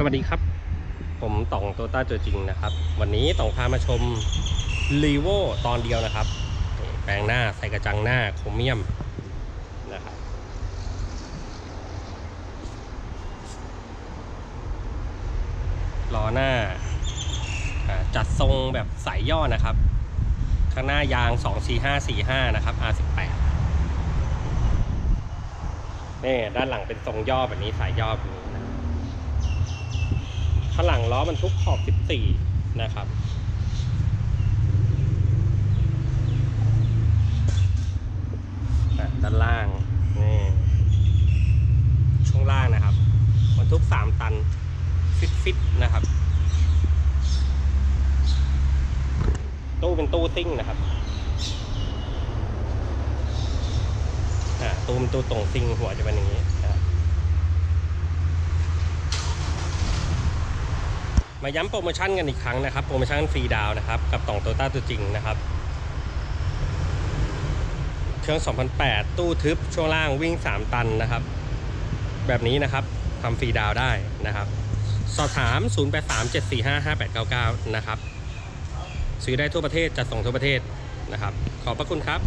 สวัสดีครับ ผมต่องโตต้าตัวจริงนะครับ วันนี้ต่องพามาชมรีโวตอนเดียวนะครับ แปลงหน้าใส่กระจังหน้าโครเมียมนะครับ ล้อหน้าอ่าจัดทรงแบบสายย่อนะครับ ข้างหน้ายาง 24545 นะครับ R18 นี่ด้านหลังเป็นทรงย่อแบบนี้สายย่อแบบนี้นะ ข้างหลังล้อบรรทุกขอบ 14 นะครับ ด้านล่าง นี่ ช่วงล่างนะครับบรรทุก 3 ตัน ฟิตฟิตๆนะครับ ตู้เป็นตู้ซิ่งนะครับอ่าตู้เป็นตู้ตรงซิ่งหัวจะเป็นอย่างนี้นะครับ มาย้ำโปรโมชั่นกันอีกครั้งนะครับ โปรโมชั่นฟรีดาวนะครับ กับต่องโตต้าตัวจริงนะครับ เครื่อง 2008 ตู้ทึบ ช่วงล่างวิ่ง 3 ตันนะครับ แบบนี้นะครับทำฟรีดาวได้นะครับ สอบถาม 0837455899 นะครับ ซื้อได้ทั่วประเทศจัดส่งทั่วประเทศนะครับ ขอบพระคุณครับ